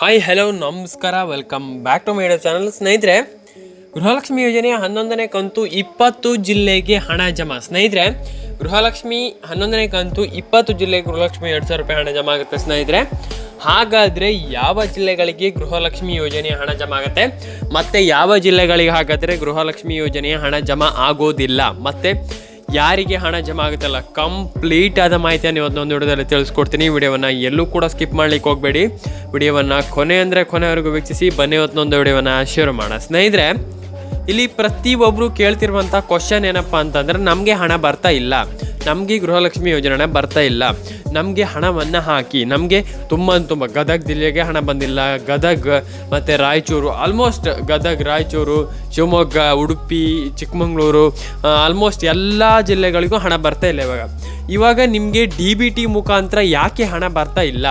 Hi hello ನಮಸ್ಕಾರ welcome back to my channel ಸ್ನೇಹಿತರೆ, ಗೃಹಲಕ್ಷ್ಮಿ ಯೋಜನೆಯ ಹನ್ನೊಂದನೇ ಕಂತು ಇಪ್ಪತ್ತು ಜಿಲ್ಲೆಗೆ ಹಣ ಜಮಾ. ಸ್ನೇಹಿತರೆ, ಗೃಹಲಕ್ಷ್ಮಿ ಹನ್ನೊಂದನೇ ಕಂತು ಇಪ್ಪತ್ತು ಜಿಲ್ಲೆಗೆ ಗೃಹಲಕ್ಷ್ಮಿ ಎರಡು ಸಾವಿರ ರೂಪಾಯಿ ಹಣ ಜಮಾ ಆಗುತ್ತೆ ಸ್ನೇಹಿತರೆ. ಹಾಗಾದರೆ ಯಾವ ಜಿಲ್ಲೆಗಳಿಗೆ ಗೃಹಲಕ್ಷ್ಮಿ ಯೋಜನೆಯ ಹಣ ಜಮಾ ಆಗುತ್ತೆ? ಮತ್ತು ಯಾವ ಜಿಲ್ಲೆಗಳಿಗೆ ಹಾಗಾದರೆ ಗೃಹಲಕ್ಷ್ಮಿ ಯೋಜನೆಯ ಹಣ ಜಮಾ ಆಗೋದಿಲ್ಲ? ಮತ್ತು ಯಾರಿಗೆ ಹಣ ಜಮಾ ಆಗುತ್ತಲ್ಲ ಕಂಪ್ಲೀಟ್ ಆದ ಮಾಹಿತಿಯನ್ನು ಇವತ್ತೊಂದು ವಿಡಿಯೋದಲ್ಲಿ ತಿಳಿಸ್ಕೊಡ್ತೀನಿ. ವಿಡಿಯೋವನ್ನು ಎಲ್ಲೂ ಕೂಡ ಸ್ಕಿಪ್ ಮಾಡ್ಲಿಕ್ಕೆ ಹೋಗಬೇಡಿ. ವಿಡಿಯೋವನ್ನು ಕೊನೆ ಅಂದರೆ ಕೊನೆವರೆಗೂ ವೀಕ್ಷಿಸಿ, ಬನ್ನಿ ಇವತ್ತೊಂದು ವಿಡಿಯೋವನ್ನು ಶೇರ್ ಮಾಡೋಣ. ಸ್ನೇಹಿತರೆ, ಇಲ್ಲಿ ಪ್ರತಿಯೊಬ್ಬರು ಕೇಳ್ತಿರುವಂಥ ಕ್ವಶನ್ ಏನಪ್ಪ ಅಂತಂದ್ರೆ, ನಮಗೆ ಹಣ ಬರ್ತಾ ಇಲ್ಲ. ನಮಗೆ ಗೃಹಲಕ್ಷ್ಮಿ ಯೋಜನೆ ಬರ್ತಾ ಇಲ್ಲ. ನಮಗೆ ಹಣವನ್ನು ಹಾಕಿ, ನಮಗೆ ತುಂಬ ತುಂಬ ಗದಗ ಜಿಲ್ಲೆಗೆ ಹಣ ಬಂದಿಲ್ಲ. ಗದಗ್ ಮತ್ತು ರಾಯಚೂರು ಆಲ್ಮೋಸ್ಟ್ ಗದಗ್, ರಾಯಚೂರು, ಶಿವಮೊಗ್ಗ, ಉಡುಪಿ, ಚಿಕ್ಕಮಗಳೂರು ಆಲ್ಮೋಸ್ಟ್ ಎಲ್ಲ ಜಿಲ್ಲೆಗಳಿಗೂ ಹಣ ಬರ್ತಾ ಇಲ್ಲ ಇವಾಗ. ಇವಾಗ ನಿಮಗೆ ಡಿ ಬಿ ಟಿ ಮುಖಾಂತರ ಯಾಕೆ ಹಣ ಬರ್ತಾ ಇಲ್ಲ?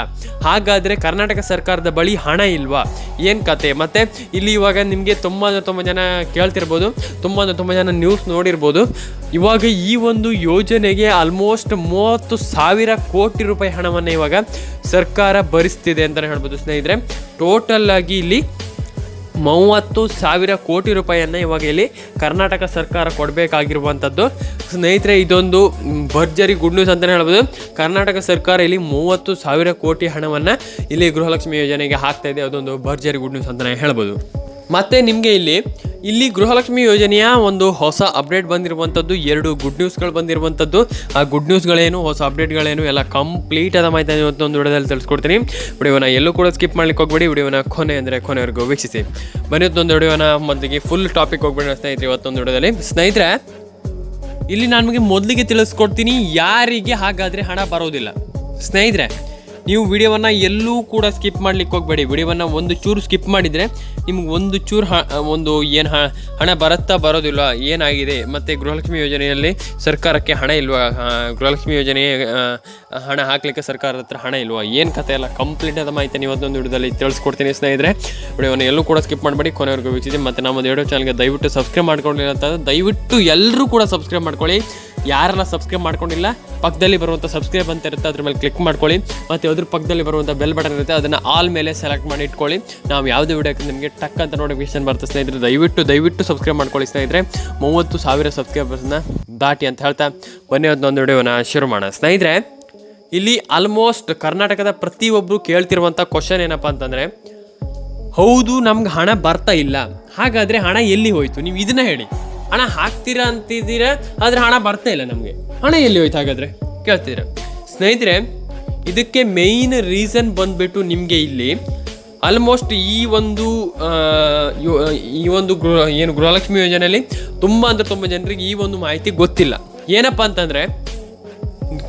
ಹಾಗಾದರೆ ಕರ್ನಾಟಕ ಸರ್ಕಾರದ ಬಳಿ ಹಣ ಇಲ್ವಾ? ಏನು ಕತೆ? ಮತ್ತು ಇಲ್ಲಿ ಇವಾಗ ನಿಮಗೆ ತುಂಬ ತುಂಬ ಜನ ಕೇಳ್ತಿರ್ಬೋದು ತುಂಬ ಅಂದರೆ ತುಂಬ ಜನ ನ್ಯೂಸ್ ನೋಡಿರ್ಬೋದು. ಇವಾಗ ಈ ಒಂದು ಯೋಜನೆಗೆ ಆಲ್ಮೋಸ್ಟ್ ಮೂವತ್ತು ಸಾವಿರ ಕೋಟಿ ರೂಪಾಯಿ ಹಣವನ್ನು ಇವಾಗ ಸರ್ಕಾರ ಭರಿಸ್ತಿದೆ ಅಂತಲೇ ಹೇಳ್ಬೋದು. ಸ್ನೇಹಿತರೆ ಟೋಟಲ್ ಆಗಿ ಇಲ್ಲಿ ಮೂವತ್ತು ಸಾವಿರ ಕೋಟಿ ರೂಪಾಯಿಯನ್ನು ಇವಾಗ ಇಲ್ಲಿ ಕರ್ನಾಟಕ ಸರ್ಕಾರ ಕೊಡಬೇಕಾಗಿರುವಂಥದ್ದು. ಸ್ನೇಹಿತರೆ, ಇದೊಂದು ಭರ್ಜರಿ ಗುಡ್ ನ್ಯೂಸ್ ಅಂತಲೇ ಹೇಳ್ಬೋದು. ಕರ್ನಾಟಕ ಸರ್ಕಾರ ಇಲ್ಲಿ ಮೂವತ್ತು ಸಾವಿರ ಕೋಟಿ ಹಣವನ್ನು ಇಲ್ಲಿ ಗೃಹಲಕ್ಷ್ಮಿ ಯೋಜನೆಗೆ ಹಾಕ್ತಾ ಇದೆ. ಅದೊಂದು ಭರ್ಜರಿ ಗುಡ್ ನ್ಯೂಸ್ ಅಂತಲೇ ಹೇಳ್ಬೋದು. ಮತ್ತು ನಿಮಗೆ ಇಲ್ಲಿ ಇಲ್ಲಿ ಗೃಹಲಕ್ಷ್ಮಿ ಯೋಜನೆಯ ಒಂದು ಹೊಸ ಅಪ್ಡೇಟ್ ಬಂದಿರುವಂಥದ್ದು ಎರಡು ಗುಡ್ ನ್ಯೂಸ್ಗಳು ಬಂದಿರುವಂಥದ್ದು ಆ ಗುಡ್ ನ್ಯೂಸ್ಗಳೇನು ಹೊಸ ಅಪ್ಡೇಟ್ಗಳೇನು ಎಲ್ಲ ಕಂಪ್ಲೀಟ್ ಆದ ಮಾಹಿತಿ ಇವತ್ತೊಂದು ವಿಡಿಯೋದಲ್ಲಿ ತಿಳಿಸ್ಕೊಡ್ತೀನಿ. ವಿಡಿಯೋನ ಎಲ್ಲೂ ಕೂಡ ಸ್ಕಿಪ್ ಮಾಡ್ಲಿಕ್ಕೆ ಹೋಗ್ಬೇಡಿ. ವಿಡಿಯೋನ ಕೊನೆ ಅಂದರೆ ಕೊನೆವರೆಗೂ ವೀಕ್ಷಿಸಿ. ಬನ್ನಿ ಒಂದು ವಿಡಿಯೋನ ಮೊದಲಿಗೆ ಫುಲ್ ಟಾಪಿಕ್ ಹೋಗ್ಬೇಡಿ ಸ್ನೇಹಿತರೆ ಇವತ್ತೊಂದು ವಿಡಿಯೋದಲ್ಲಿ. ಸ್ನೇಹಿತರೆ, ಇಲ್ಲಿ ನಾನು ನಿಮಗೆ ಮೊದಲಿಗೆ ತಿಳಿಸ್ಕೊಡ್ತೀನಿ, ಯಾರಿಗೆ ಹಾಗಾದರೆ ಹಣ ಬರೋದಿಲ್ಲ. ಸ್ನೇಹಿತರೆ ನೀವು ವಿಡಿಯೋವನ್ನು ಎಲ್ಲೂ ಕೂಡ ಸ್ಕಿಪ್ ಮಾಡ್ಲಿಕ್ಕೆ ಹೋಗಬೇಡಿ. ವಿಡಿಯೋವನ್ನು ಒಂದು ಚೂರು ಸ್ಕಿಪ್ ಮಾಡಿದರೆ ನಿಮ್ಗೆ ಒಂದು ಚೂರು ಒಂದು ಏನು ಹಣ ಬರುತ್ತಾ ಬರೋದಿಲ್ಲ, ಏನಾಗಿದೆ? ಮತ್ತು ಗೃಹಲಕ್ಷ್ಮಿ ಯೋಜನೆಯಲ್ಲಿ ಸರ್ಕಾರಕ್ಕೆ ಹಣ ಇಲ್ವಾ? ಗೃಹಲಕ್ಷ್ಮಿ ಯೋಜನೆ ಹಣ ಹಾಕಲಿಕ್ಕೆ ಸರ್ಕಾರದ ಹತ್ರ ಹಣ ಇಲ್ವಾ? ಏನು ಕಥೆ ಎಲ್ಲ ಕಂಪ್ಲೀಟ್ ಆದ ಮಾಹಿತಿ ಇವತ್ತೊಂದು ವಿಡಿಯೋದಲ್ಲಿ ತಿಳಿಸ್ಕೊಡ್ತೀನಿ ಸ್ನೇಹಿತರೆ. ವಿಡಿಯೋವನ್ನು ಎಲ್ಲೂ ಕೂಡ ಸ್ಕಿಪ್ ಮಾಡಬೇಡಿ. ಕೊನೆವರೆಗೂ ವೀಕ್ಷಿಸಿ, ಮತ್ತು ನಮ್ಮ ಎರಡು ಚಾನಲ್ಗೆ ದಯವಿಟ್ಟು ಸಬ್ಸ್ಕ್ರೈಬ್ ಮಾಡ್ಕೊಳ್ಳಿ ಅಂತಂದರೆ ದಯವಿಟ್ಟು ಎಲ್ಲರೂ ಕೂಡ ಸಬ್ಸ್ಕ್ರೈಬ್ ಮಾಡ್ಕೊಳ್ಳಿ. ಯಾರೆಲ್ಲ ಸಬ್ಸ್ಕ್ರೈಬ್ ಮಾಡ್ಕೊಂಡಿಲ್ಲ, ಪಕ್ಕದಲ್ಲಿ ಬರುವಂಥ ಸಬ್ಸ್ಕ್ರೈಬ್ ಅಂತ ಇರುತ್ತೆ, ಅದ್ರ ಮೇಲೆ ಕ್ಲಿಕ್ ಮಾಡ್ಕೊಳ್ಳಿ. ಮತ್ತು ಅದ್ರ ಪಕ್ಕದಲ್ಲಿ ಬರುವಂಥ ಬೆಲ್ ಬಟನ್ ಇರುತ್ತೆ, ಅದನ್ನು ಆಲ್ ಮೇಲೆ ಸೆಲೆಕ್ಟ್ ಮಾಡಿ ಇಟ್ಕೊಳ್ಳಿ. ನಾವು ಯಾವುದೇ ವಿಡಿಯೋಕ್ಕೆ ನಿಮಗೆ ಟಕ್ ಅಂತ ನೋಟಿಫಿಕೇಶನ್ ಬರ್ತಾ ಸ್ನೇಹಿತರೆ, ದಯವಿಟ್ಟು ದಯವಿಟ್ಟು ಸಬ್ಸ್ಕ್ರೈಬ್ ಮಾಡ್ಕೊಳ್ಳಿ ಸ್ನೇಹಿತರೆ. ಮೂವತ್ತು ಸಾವಿರ ಸಬ್ಸ್ಕ್ರೈಬರ್ಸ್ನ ದಾಟಿ ಅಂತ ಹೇಳ್ತಾ, ಬನ್ನಿ ಒಂದು ವಿಡಿಯೋನ ಶುರು ಮಾಡೋಣ. ಸ್ನೇಹಿತರೆ, ಇಲ್ಲಿ ಆಲ್ಮೋಸ್ಟ್ ಕರ್ನಾಟಕದ ಪ್ರತಿಯೊಬ್ಬರು ಕೇಳ್ತಿರುವಂಥ ಕ್ವಶನ್ ಏನಪ್ಪ ಅಂತಂದರೆ, ಹೌದು, ನಮ್ಗೆ ಹಣ ಬರ್ತಾ ಇಲ್ಲ. ಹಾಗಾದರೆ ಹಣ ಎಲ್ಲಿ ಹೋಯಿತು? ನೀವು ಇದನ್ನ ಹೇಳಿ. ಹಣ ಹಾಕ್ತೀರಾ ಅಂತಿದ್ದೀರಾ? ಆದರೆ ಹಣ ಬರ್ತಾ ಇಲ್ಲ ನಮಗೆ. ಹಣ ಎಲ್ಲಿ ಹೋಯ್ತು ಹಾಗಾದರೆ? ಕೇಳ್ತೀರ? ಸ್ನೇಹಿತರೆ, ಇದಕ್ಕೆ ಮೇಯ್ನ್ ರೀಸನ್ ಬಂದ್ಬಿಟ್ಟು ನಿಮಗೆ ಇಲ್ಲಿ ಆಲ್ಮೋಸ್ಟ್ ಈ ಒಂದು ಈ ಒಂದು ಗೃಹ, ಏನು ಗೃಹಲಕ್ಷ್ಮಿ ಯೋಜನೆಯಲ್ಲಿ ತುಂಬ ಅಂದರೆ ತುಂಬ ಜನರಿಗೆ ಈ ಒಂದು ಮಾಹಿತಿ ಗೊತ್ತಿಲ್ಲ. ಏನಪ್ಪ ಅಂತಂದರೆ,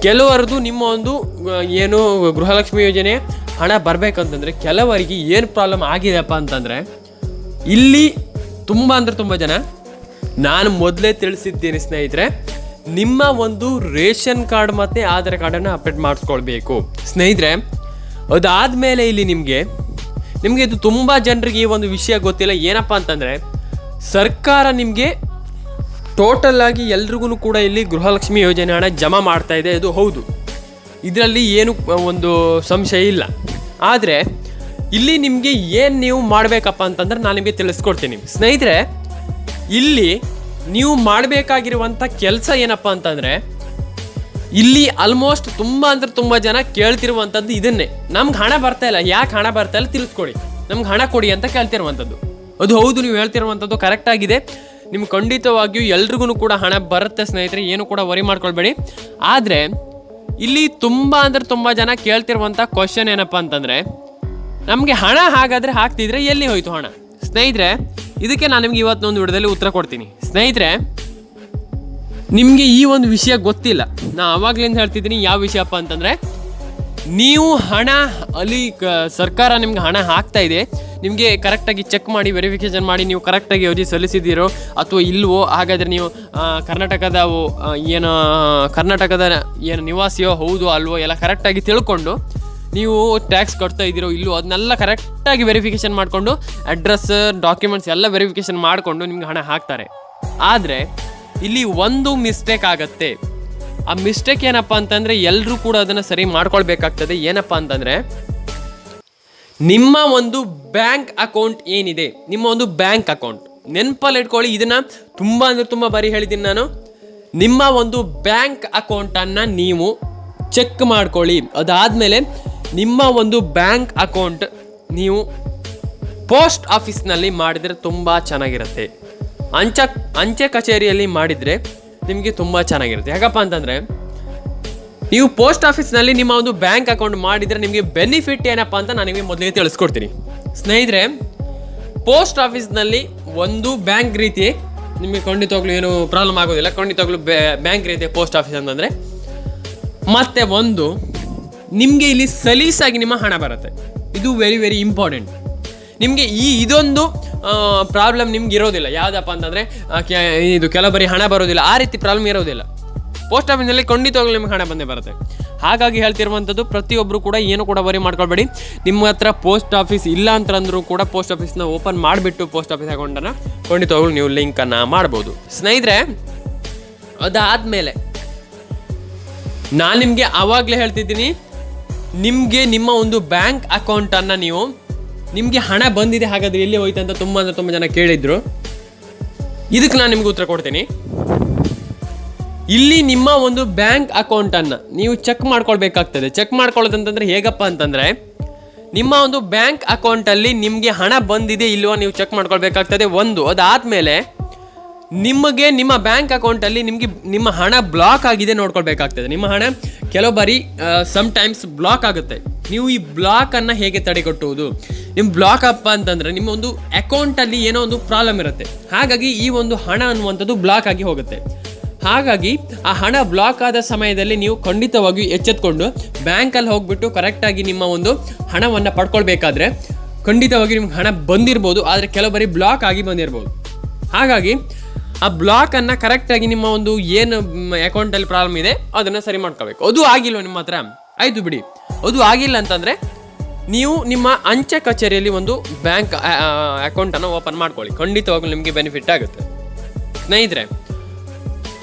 ಕೆಲವರದು ನಿಮ್ಮ ಒಂದು ಏನು ಗೃಹಲಕ್ಷ್ಮಿ ಯೋಜನೆ ಹಣ ಬರಬೇಕಂತಂದರೆ ಕೆಲವರಿಗೆ ಏನು ಪ್ರಾಬ್ಲಮ್ ಆಗಿದೆಯಪ್ಪ ಅಂತಂದರೆ, ಇಲ್ಲಿ ತುಂಬ ಅಂದರೆ ತುಂಬ ಜನ ನಾನು ಮೊದಲೇ ತಿಳಿಸಿದ್ದೀನಿ ಸ್ನೇಹಿತರೆ, ನಿಮ್ಮ ಒಂದು ರೇಷನ್ ಕಾರ್ಡ್ ಮತ್ತು ಆಧಾರ್ ಕಾರ್ಡನ್ನು ಅಪ್ಡೇಟ್ ಮಾಡಿಸ್ಕೊಳ್ಬೇಕು. ಸ್ನೇಹಿತರೆ, ಅದಾದಮೇಲೆ ಇಲ್ಲಿ ನಿಮಗೆ ನಿಮಗೆ ಇದು ತುಂಬ ಜನರಿಗೆ ಈ ಒಂದು ವಿಷಯ ಗೊತ್ತಿಲ್ಲ. ಏನಪ್ಪ ಅಂತಂದರೆ, ಸರ್ಕಾರ ನಿಮಗೆ ಟೋಟಲ್ ಆಗಿ ಎಲ್ರಿಗೂ ಕೂಡ ಇಲ್ಲಿ ಗೃಹಲಕ್ಷ್ಮಿ ಯೋಜನೆ ಹಣ ಜಮಾ ಮಾಡ್ತಾ ಇದೆ. ಅದು ಹೌದು. ಇದರಲ್ಲಿ ಏನು ಒಂದು ಸಂಶಯ ಇಲ್ಲ. ಆದರೆ, ಇಲ್ಲಿ ನಿಮಗೆ ಏನು ನೀವು ಮಾಡಬೇಕಪ್ಪ ಅಂತಂದ್ರೆ ನಾನು ನಿಮಗೆ ತಿಳಿಸ್ಕೊಡ್ತೀನಿ. ಸ್ನೇಹಿತರೆ ಇಲ್ಲಿ ನೀವು ಮಾಡಬೇಕಾಗಿರುವಂಥ ಕೆಲಸ ಏನಪ್ಪ ಅಂತಂದರೆ, ಇಲ್ಲಿ ಆಲ್ಮೋಸ್ಟ್ ತುಂಬ ಅಂದ್ರೆ ತುಂಬ ಜನ ಕೇಳ್ತಿರುವಂಥದ್ದು ಇದನ್ನೇ. ನಮ್ಗೆ ಹಣ ಬರ್ತಾ ಇಲ್ಲ. ಯಾಕೆ ಹಣ ಬರ್ತಾ ಇಲ್ಲ ತಿಳಿಸ್ಕೊಡಿ ನಮ್ಗೆ ಹಣ ಕೊಡಿ ಅಂತ ಕೇಳ್ತಿರುವಂಥದ್ದು ಅದು ಹೌದು, ನೀವು ಹೇಳ್ತಿರುವಂಥದ್ದು ಕರೆಕ್ಟ್ ಆಗಿದೆ. ನಿಮ್ಗೆ ಖಂಡಿತವಾಗಿಯೂ ಎಲ್ರಿಗೂ ಕೂಡ ಹಣ ಬರುತ್ತೆ ಸ್ನೇಹಿತರೆ, ಏನು ಕೂಡ ವರಿ ಮಾಡ್ಕೊಳ್ಬೇಡಿ. ಆದರೆ, ಇಲ್ಲಿ ತುಂಬ ಅಂದ್ರೆ ತುಂಬ ಜನ ಕೇಳ್ತಿರುವಂಥ ಕ್ವಶನ್ ಏನಪ್ಪ ಅಂತಂದರೆ, ನಮಗೆ ಹಣ ಹಾಗಾದರೆ ಹಾಕ್ತಿದ್ರೆ ಎಲ್ಲಿ ಹೋಯಿತು ಹಣ? ಸ್ನೇಹಿತರೆ ಇದಕ್ಕೆ ನಾನು ನಿಮ್ಗೆ ಇವತ್ತೊಂದು ವಿಡಿಯೋದಲ್ಲಿ ಉತ್ತರ ಕೊಡ್ತೀನಿ. ಸ್ನೇಹಿತರೆ, ನಿಮಗೆ ಈ ಒಂದು ವಿಷಯ ಗೊತ್ತಿಲ್ಲ. ನಾ ಅವಾಗ್ಲಿಂದ ಹೇಳ್ತಿದ್ದೀನಿ ಯಾವ ವಿಷಯಪ್ಪ ಅಂತಂದರೆ, ನೀವು ಹಣ ಅಲ್ಲಿ ಸರ್ಕಾರ ನಿಮ್ಗೆ ಹಣ ಹಾಕ್ತಾ ಇದೆ, ನಿಮಗೆ ಕರೆಕ್ಟಾಗಿ ಚೆಕ್ ಮಾಡಿ ವೆರಿಫಿಕೇಷನ್ ಮಾಡಿ, ನೀವು ಕರೆಕ್ಟಾಗಿ ಅರ್ಜಿ ಸಲ್ಲಿಸಿದ್ದೀರೋ ಅಥವಾ ಇಲ್ವೋ, ಹಾಗಾದರೆ ನೀವು ಕರ್ನಾಟಕದ ಏನು ಕರ್ನಾಟಕದ ಏನು ನಿವಾಸಿಯೋ ಹೌದು ಅಲ್ವೋ ಎಲ್ಲ ಕರೆಕ್ಟಾಗಿ ತಿಳ್ಕೊಂಡು ನೀವು ಟ್ಯಾಕ್ಸ್ ಕಟ್ತಾ ಇದ್ದೀರೋ ಇಲ್ಲೋ ಅದನ್ನೆಲ್ಲ ಕರೆಕ್ಟಾಗಿ ವೆರಿಫಿಕೇಷನ್ ಮಾಡಿಕೊಂಡು ಅಡ್ರೆಸ್ ಡಾಕ್ಯುಮೆಂಟ್ಸ್ ಎಲ್ಲ ವೆರಿಫಿಕೇಷನ್ ಮಾಡಿಕೊಂಡು ನಿಮ್ಗೆ ಹಣ ಹಾಕ್ತಾರೆ. ಆದರೆ ಇಲ್ಲಿ ಒಂದು ಮಿಸ್ಟೇಕ್ ಆಗತ್ತೆ. ಆ ಮಿಸ್ಟೇಕ್ ಏನಪ್ಪ ಅಂತಂದರೆ ಎಲ್ಲರೂ ಕೂಡ ಅದನ್ನು ಸರಿ ಮಾಡ್ಕೊಳ್ಬೇಕಾಗ್ತದೆ. ಏನಪ್ಪ ಅಂತಂದರೆ ನಿಮ್ಮ ಒಂದು ಬ್ಯಾಂಕ್ ಅಕೌಂಟ್ ಏನಿದೆ? ನಿಮ್ಮ ಒಂದು ಬ್ಯಾಂಕ್ ಅಕೌಂಟ್ ನೆನಪಲ್ಲಿ ಇಟ್ಕೊಳ್ಳಿ, ಇದನ್ನ ತುಂಬ ಅಂದರೆ ತುಂಬ ಬಾರಿ ಹೇಳಿದ್ದೀನಿ ನಾನು. ನಿಮ್ಮ ಒಂದು ಬ್ಯಾಂಕ್ ಅಕೌಂಟನ್ನು ನೀವು ಚೆಕ್ ಮಾಡ್ಕೊಳ್ಳಿ. ಅದಾದಮೇಲೆ ನಿಮ್ಮ ಒಂದು ಬ್ಯಾಂಕ್ ಅಕೌಂಟ್ ನೀವು ಪೋಸ್ಟ್ ಆಫೀಸ್ನಲ್ಲಿ ಮಾಡಿದರೆ ತುಂಬ ಚೆನ್ನಾಗಿರುತ್ತೆ. ಅಂಚೆ ಅಂಚೆ ಕಚೇರಿಯಲ್ಲಿ ಮಾಡಿದರೆ ನಿಮಗೆ ತುಂಬ ಚೆನ್ನಾಗಿರುತ್ತೆ. ಯಾಕಪ್ಪ ಅಂತಂದರೆ, ನೀವು ಪೋಸ್ಟ್ ಆಫೀಸ್ನಲ್ಲಿ ನಿಮ್ಮ ಒಂದು ಬ್ಯಾಂಕ್ ಅಕೌಂಟ್ ಮಾಡಿದರೆ ನಿಮಗೆ ಬೆನಿಫಿಟ್ ಏನಪ್ಪ ಅಂತ ನಾನು ನಿಮಗೆ ಮೊದಲಿಗೆ ತಿಳಿಸ್ಕೊಡ್ತೀನಿ. ಸ್ನೇಹಿತರೆ, ಪೋಸ್ಟ್ ಆಫೀಸ್ನಲ್ಲಿ ಒಂದು ಬ್ಯಾಂಕ್ ರೀತಿ ನಿಮಗೆ ಖಂಡಿತವಾಗ್ಲೂ ಏನು ಪ್ರಾಬ್ಲಮ್ ಆಗೋದಿಲ್ಲ. ಖಂಡಿತವಾಗ್ಲೂ ಬ್ಯಾಂಕ್ ರೀತಿ ಪೋಸ್ಟ್ ಆಫೀಸ್ ಅಂತಂದರೆ, ಮತ್ತೆ ಒಂದು ನಿಮಗೆ ಇಲ್ಲಿ ಸಲೀಸಾಗಿ ನಿಮ್ಮ ಹಣ ಬರುತ್ತೆ. ಇದು ವೆರಿ ವೆರಿ ಇಂಪಾರ್ಟೆಂಟ್ ನಿಮಗೆ ಈ ಇದೊಂದು ಪ್ರಾಬ್ಲಮ್ ನಿಮ್ಗೆ ಇರೋದಿಲ್ಲ. ಯಾವುದಪ್ಪ ಅಂತಂದರೆ ಇದು ಕೆಲವು ಬರೀ ಹಣ ಬರೋದಿಲ್ಲ. ಆ ರೀತಿ ಪ್ರಾಬ್ಲಮ್ ಇರೋದಿಲ್ಲ. ಪೋಸ್ಟ್ ಆಫೀಸ್ನಲ್ಲಿ ಖಂಡಿತವಾಗ್ಲೂ ನಿಮ್ಗೆ ಹಣ ಬಂದೇ ಬರುತ್ತೆ. ಹಾಗಾಗಿ ಹೇಳ್ತಿರುವಂಥದ್ದು ಪ್ರತಿಯೊಬ್ಬರು ಕೂಡ ಏನು ಕೂಡ ವರಿ ಮಾಡ್ಕೊಳ್ಬೇಡಿ. ನಿಮ್ಮ ಹತ್ರ ಪೋಸ್ಟ್ ಆಫೀಸ್ ಇಲ್ಲ ಅಂತಂದ್ರೂ ಕೂಡ ಪೋಸ್ಟ್ ಆಫೀಸ್ನ ಓಪನ್ ಮಾಡಿಬಿಟ್ಟು ಪೋಸ್ಟ್ ಆಫೀಸ್ ಅಕೌಂಟನ್ನು ಖಂಡಿತವಾಗ್ಲೂ ನೀವು ಲಿಂಕನ್ನು ಮಾಡ್ಬೋದು. ಸ್ನೇಹಿತರೆ, ಅದಾದಮೇಲೆ ನಾನು ನಿಮಗೆ ಆವಾಗಲೇ ಹೇಳ್ತಿದ್ದೀನಿ. ನಿಮಗೆ ನಿಮ್ಮ ಒಂದು ಬ್ಯಾಂಕ್ ಅಕೌಂಟನ್ನು ನೀವು, ನಿಮಗೆ ಹಣ ಬಂದಿದೆ ಹಾಗಾದರೆ ಎಲ್ಲಿ ಹೋಯ್ತು ಅಂತ ತುಂಬ ಅಂದರೆ ತುಂಬ ಜನ ಕೇಳಿದ್ರು. ಇದಕ್ಕೆ ನಾನು ನಿಮಗೆ ಉತ್ತರ ಕೊಡ್ತೀನಿ. ಇಲ್ಲಿ ನಿಮ್ಮ ಒಂದು ಬ್ಯಾಂಕ್ ಅಕೌಂಟನ್ನು ನೀವು ಚೆಕ್ ಮಾಡ್ಕೊಳ್ಬೇಕಾಗ್ತದೆ. ಚೆಕ್ ಮಾಡ್ಕೊಳ್ಳೋದಂತಂದರೆ ಹೇಗಪ್ಪ ಅಂತಂದರೆ, ನಿಮ್ಮ ಒಂದು ಬ್ಯಾಂಕ್ ಅಕೌಂಟಲ್ಲಿ ನಿಮಗೆ ಹಣ ಬಂದಿದೆ ಇಲ್ವೋ ನೀವು ಚೆಕ್ ಮಾಡ್ಕೊಳ್ಬೇಕಾಗ್ತದೆ. ಒಂದು, ಅದಾದಮೇಲೆ ನಿಮಗೆ ನಿಮ್ಮ ಬ್ಯಾಂಕ್ ಅಕೌಂಟಲ್ಲಿ ನಿಮಗೆ ನಿಮ್ಮ ಹಣ ಬ್ಲಾಕ್ ಆಗಿದೆ ನೋಡ್ಕೊಳ್ಬೇಕಾಗ್ತದೆ. ನಿಮ್ಮ ಹಣ ಕೆಲವು ಬಾರಿ ಸಮ್ ಟೈಮ್ಸ್ ಬ್ಲಾಕ್ ಆಗುತ್ತೆ. ನೀವು ಈ ಬ್ಲಾಕನ್ನು ಹೇಗೆ ತಡೆಗಟ್ಟುವುದು? ನಿಮ್ಮ ಬ್ಲಾಕ್ ಅಪ್ಪ ಅಂತಂದರೆ ನಿಮ್ಮ ಒಂದು ಅಕೌಂಟಲ್ಲಿ ಏನೋ ಒಂದು ಪ್ರಾಬ್ಲಮ್ ಇರುತ್ತೆ. ಹಾಗಾಗಿ ಈ ಒಂದು ಹಣ ಅನ್ನುವಂಥದ್ದು ಬ್ಲಾಕ್ ಆಗಿ ಹೋಗುತ್ತೆ. ಹಾಗಾಗಿ ಆ ಹಣ ಬ್ಲಾಕ್ ಆದ ಸಮಯದಲ್ಲಿ ನೀವು ಖಂಡಿತವಾಗಿಯೂ ಎಚ್ಚೆತ್ಕೊಂಡು ಬ್ಯಾಂಕಲ್ಲಿ ಹೋಗಿಬಿಟ್ಟು ಕರೆಕ್ಟಾಗಿ ನಿಮ್ಮ ಒಂದು ಹಣವನ್ನು ಪಡ್ಕೊಳ್ಬೇಕಾದ್ರೆ ಖಂಡಿತವಾಗಿ ನಿಮ್ಗೆ ಹಣ ಬಂದಿರ್ಬೋದು, ಆದರೆ ಕೆಲವು ಬಾರಿ ಬ್ಲಾಕ್ ಆಗಿ ಬಂದಿರ್ಬೋದು. ಹಾಗಾಗಿ ಆ ಬ್ಲಾಕನ್ನು ಕರೆಕ್ಟಾಗಿ ನಿಮ್ಮ ಒಂದು ಏನು ಅಕೌಂಟಲ್ಲಿ ಪ್ರಾಬ್ಲಮ್ ಇದೆ, ಅದನ್ನು ಸರಿ ಮಾಡ್ಕೋಬೇಕು. ಅದು ಆಗಿಲ್ಲ ನಿಮ್ಮ ಹತ್ರ? ಆಯಿತು ಬಿಡಿ. ಅದು ಆಗಿಲ್ಲ ಅಂತಂದರೆ ನೀವು ನಿಮ್ಮ ಅಂಚೆ ಕಚೇರಿಯಲ್ಲಿ ಒಂದು ಬ್ಯಾಂಕ್ ಅಕೌಂಟನ್ನು ಓಪನ್ ಮಾಡ್ಕೊಳ್ಳಿ. ಖಂಡಿತವಾಗ್ಲೂ ನಿಮಗೆ ಬೆನಿಫಿಟ್ ಆಗುತ್ತೆ. ಸ್ನೇಹಿತರೆ,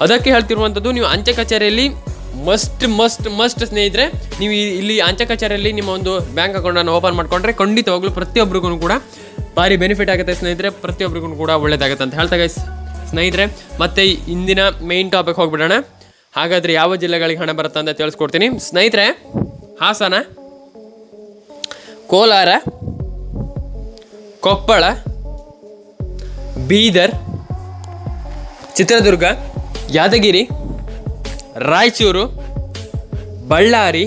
ಅದಕ್ಕೆ ಹೇಳ್ತಿರುವಂಥದ್ದು ನೀವು ಅಂಚೆ ಕಚೇರಿಯಲ್ಲಿ ಮಸ್ಟ್ ಮಸ್ಟ್ ಮಸ್ಟ್ ಸ್ನೇಹಿತರೆ, ನೀವು ಇಲ್ಲಿ ಅಂಚೆ ಕಚೇರಿಯಲ್ಲಿ ನಿಮ್ಮ ಒಂದು ಬ್ಯಾಂಕ್ ಅಕೌಂಟನ್ನು ಓಪನ್ ಮಾಡ್ಕೊಂಡ್ರೆ ಖಂಡಿತವಾಗ್ಲೂ ಪ್ರತಿಯೊಬ್ಬರಿಗೂ ಕೂಡ ಭಾರಿ ಬೆನಿಫಿಟ್ ಆಗುತ್ತೆ ಸ್ನೇಹಿತರೆ. ಪ್ರತಿಯೊಬ್ಬರಿಗೂ ಕೂಡ ಒಳ್ಳೇದಾಗುತ್ತೆ ಅಂತ ಹೇಳ್ತಾ ಗೈಸ್ ಸ್ನೇಹಿತರೆ, ಮತ್ತೆ ಇಂದಿನ ಮೇನ್ ಟಾಪಿಕ್ ಹೋಗ್ಬಿಡೋಣ. ಹಾಗಾದರೆ ಯಾವ ಜಿಲ್ಲೆಗಳಿಗೆ ಹಣ ಬರುತ್ತೆ ಅಂತ ತಿಳಿಸ್ಕೊಡ್ತೀನಿ. ಸ್ನೇಹಿತರೆ, ಹಾಸನ, ಕೋಲಾರ, ಕೊಪ್ಪಳ, ಬೀದರ್, ಚಿತ್ರದುರ್ಗ, ಯಾದಗಿರಿ, ರಾಯಚೂರು, ಬಳ್ಳಾರಿ,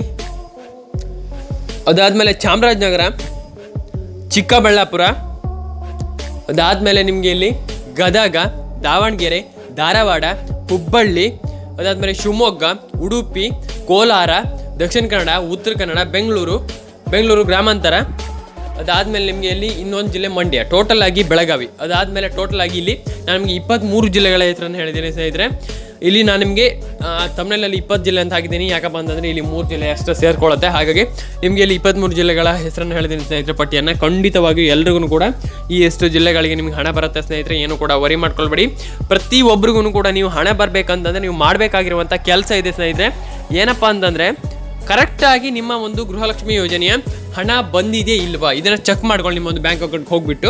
ಅದಾದಮೇಲೆ ಚಾಮರಾಜನಗರ, ಚಿಕ್ಕಬಳ್ಳಾಪುರ, ಅದಾದಮೇಲೆ ನಿಮಗೆ ಇಲ್ಲಿ ಗದಗ ದಾವಣಗೆರೆ, ಧಾರವಾಡ, ಹುಬ್ಬಳ್ಳಿ, ಅದಾದಮೇಲೆ ಶಿವಮೊಗ್ಗ, ಉಡುಪಿ, ಕೋಲಾರ, ದಕ್ಷಿಣ ಕನ್ನಡ, ಉತ್ತರ ಕನ್ನಡ, ಬೆಂಗಳೂರು ಬೆಂಗಳೂರು ಗ್ರಾಮಾಂತರ. ಅದಾದಮೇಲೆ ನಿಮಗೆ ಇಲ್ಲಿ ಇನ್ನೊಂದು ಜಿಲ್ಲೆ ಮಂಡ್ಯ. ಟೋಟಲ್ ಆಗಿ ಬೆಳಗಾವಿ. ಅದಾದಮೇಲೆ ಟೋಟಲ್ ಆಗಿ ಇಲ್ಲಿ ನಾನು ನಿಮಗೆ ಇಪ್ಪತ್ತ್ಮೂರು ಜಿಲ್ಲೆಗಳ ಹೆಸರನ್ನು ಹೇಳಿದ್ದೀನಿ ಸ್ನೇಹಿತರೆ. ಇಲ್ಲಿ ನಾನು ನಿಮಗೆ ತಮಿಳಲ್ಲಿ ಇಪ್ಪತ್ತು ಜಿಲ್ಲೆ ಅಂತ ಹಾಕಿದ್ದೀನಿ. ಯಾಕಪ್ಪ ಅಂತಂದರೆ ಇಲ್ಲಿ ಮೂರು ಜಿಲ್ಲೆ ಅಷ್ಟು ಸೇರ್ಕೊಳ್ಳುತ್ತೆ. ಹಾಗಾಗಿ ನಿಮಗೆ ಇಲ್ಲಿ ಇಪ್ಪತ್ತ್ಮೂರು ಜಿಲ್ಲೆಗಳ ಹೆಸರನ್ನು ಹೇಳಿದ್ದೀನಿ ಸ್ನೇಹಿತರೆ. ಪಟ್ಟಿಯನ್ನು ಖಂಡಿತವಾಗಿಯೂ ಎಲ್ರಿಗೂ ಕೂಡ ಈ ಎಷ್ಟು ಜಿಲ್ಲೆಗಳಿಗೆ ನಿಮಗೆ ಹಣ ಬರುತ್ತೆ ಸ್ನೇಹಿತರೆ, ಏನು ಕೂಡ ವರಿ ಮಾಡ್ಕೊಳ್ಬೇಡಿ. ಪ್ರತಿ ಒಬ್ರಿಗೂ ಕೂಡ ನೀವು ಹಣ ಬರಬೇಕಂತಂದರೆ ನೀವು ಮಾಡಬೇಕಾಗಿರುವಂಥ ಕೆಲಸ ಇದೆ ಸ್ನೇಹಿತರೆ. ಏನಪ್ಪ ಅಂತಂದರೆ ಕರೆಕ್ಟಾಗಿ ನಿಮ್ಮ ಒಂದು ಗೃಹಲಕ್ಷ್ಮಿ ಯೋಜನೆಯ ಹಣ ಬಂದಿದೆ ಇಲ್ವಾ? ಇದನ್ನು ಚೆಕ್ ಮಾಡ್ಕೊಳ್ಳಿ ನಿಮ್ಮ ಒಂದು ಬ್ಯಾಂಕ್ ಅಕೌಂಟ್ಗೆ ಹೋಗ್ಬಿಟ್ಟು.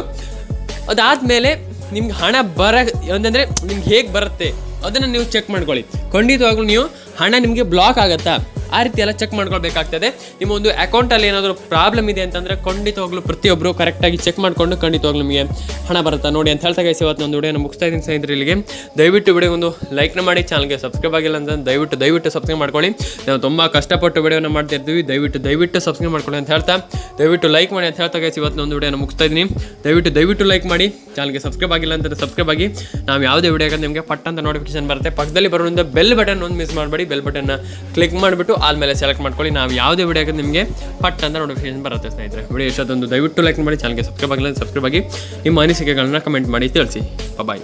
ಅದಾದಮೇಲೆ ನಿಮ್ಗೆ ಹಣ ಬರ ಅಂತಂದರೆ ನಿಮ್ಗೆ ಹೇಗೆ ಬರುತ್ತೆ? ಅದನ್ನು ನೀವು ಚೆಕ್ ಮಾಡ್ಕೊಳ್ಳಿ. ಖಂಡಿತವಾಗ್ಲೂ ನೀವು ಹಣ ನಿಮಗೆ ಬ್ಲಾಕ್ ಆಗುತ್ತಾ? ಆ ರೀತಿ ಎಲ್ಲ ಚೆಕ್ ಮಾಡ್ಕೊಳ್ಬೇಕಾಗ್ತದೆ. ನಿಮ್ಮ ಒಂದು ಅಕೌಂಟಲ್ಲಿ ಏನಾದರೂ ಪ್ರಾಬ್ಲಮ್ ಇದೆ ಅಂತಂದರೆ ಖಂಡಿತವಾಗ್ಲೂ ಪ್ರತಿಯೊಬ್ಬರು ಕರೆಕ್ಟಾಗಿ ಚೆಕ್ ಮಾಡಿಕೊಂಡು ಖಂಡಿತವಾಗ್ಲೂ ನಿಮಗೆ ಹಣ ಬರುತ್ತಾ ನೋಡಿ ಅಂತ ಹೇಳ್ತಾ ಗೈಸ್ ಇವತ್ತು ಒಂದು ವಿಡಿಯೋನ ಮುಗಿಸ್ತಾ ಇದ್ದೀನಿ ಸ್ನೇಹಿತರೆ ಇಲ್ಲಿಗೆ. ದಯವಿಟ್ಟು ವಿಡಿಯೋ ಒಂದು ಲೈಕ್ನ ಮಾಡಿ ಚಾನಲ್ಗೆ ಸಬ್ಸ್ಕ್ರೈಬ್ ಆಗಿಲ್ಲ ಅಂತಂದ್ರೆ ದಯವಿಟ್ಟು ದಯವಿಟ್ಟು ಸಬ್ಸ್ಕ್ರೈಬ್ ಮಾಡ್ಕೊಳ್ಳಿ. ನಾವು ತುಂಬ ಕಷ್ಟಪಟ್ಟು ವಿಡಿಯೋನ ಮಾಡ್ತಾ ಇರ್ತೀವಿ ದಯವಿಟ್ಟು ದಯವಿಟ್ಟು ಸಬ್ಸ್ಕ್ರೈಬ್ ಮಾಡ್ಕೊಳ್ಳಿ ಅಂತ ಹೇಳ್ತಾ, ದಯವಿಟ್ಟು ಲೈಕ್ ಮಾಡಿ ಅಂತ ಹೇಳ್ತಾ ಗೈಸ್ ಇವತ್ತು ಒಂದು ವಿಡಿಯೋನ ಮುಗಿಸ್ತಾ ಇದ್ದೀನಿ. ದಯವಿಟ್ಟು ದಯವಿಟ್ಟು ಲೈಕ್ ಮಾಡಿ ಚಾನಲ್ಗೆ ಸಬ್ಸ್ಕ್ರೈಬ್ ಆಗಿಲ್ಲ ಅಂತ ಸಬ್ಸ್ಕ್ರೈಬ್ ಆಗಿ. ನಾವು ಯಾವುದೇ ವಿಡಿಯೋ ನಿಮಗೆ ಪಟ್ ಅಂತ ನೋಟಿಫಿಕೇಶನ್ ಬರುತ್ತೆ. ಪಕ್ಕದಲ್ಲಿ ಬರೋದ್ರಿಂದ ಬೆಲ್ ಬಟನ್ ಒಂದು ಮಿಸ್ ಮಾಡಬೇಡಿ. ಬೆಲ್ ಬಟನ್ನ ಕ್ಲಿಕ್ ಮಾಡಿಬಿಟ್ಟು ಆದ್ಮೇಲೆ ಸೆಲೆಕ್ಟ್ ಮಾಡ್ಕೊಳ್ಳಿ. ನಾವು ಯಾವುದೇ ವಿಡಿಯೋ ನಿಮಗೆ ಪಟ್ ಅಂತ ನೋಟಿಫಿಕೇಶನ್ ಬರುತ್ತೆ ಸ್ನೇಹಿತರೆ. ವಿಡಿಯೋ ಇಷ್ಟೊಂದು ದಯವಿಟ್ಟು ಲೈಕ್ ಮಾಡಿ ಚಾನಲ್ಗೆ ಸಬ್ಸ್ಕ್ರೈಬ್ ಆಗಿಲ್ಲ ಸಬ್ಸ್ಕ್ರೈಬ್ ಆಗಿ. ನಿಮ್ಮ ಅನಿಸಿಕೆಗಳನ್ನ ಕಮೆಂಟ್ ಮಾಡಿ ತಿಳಿಸಿ. ಬಾಯ್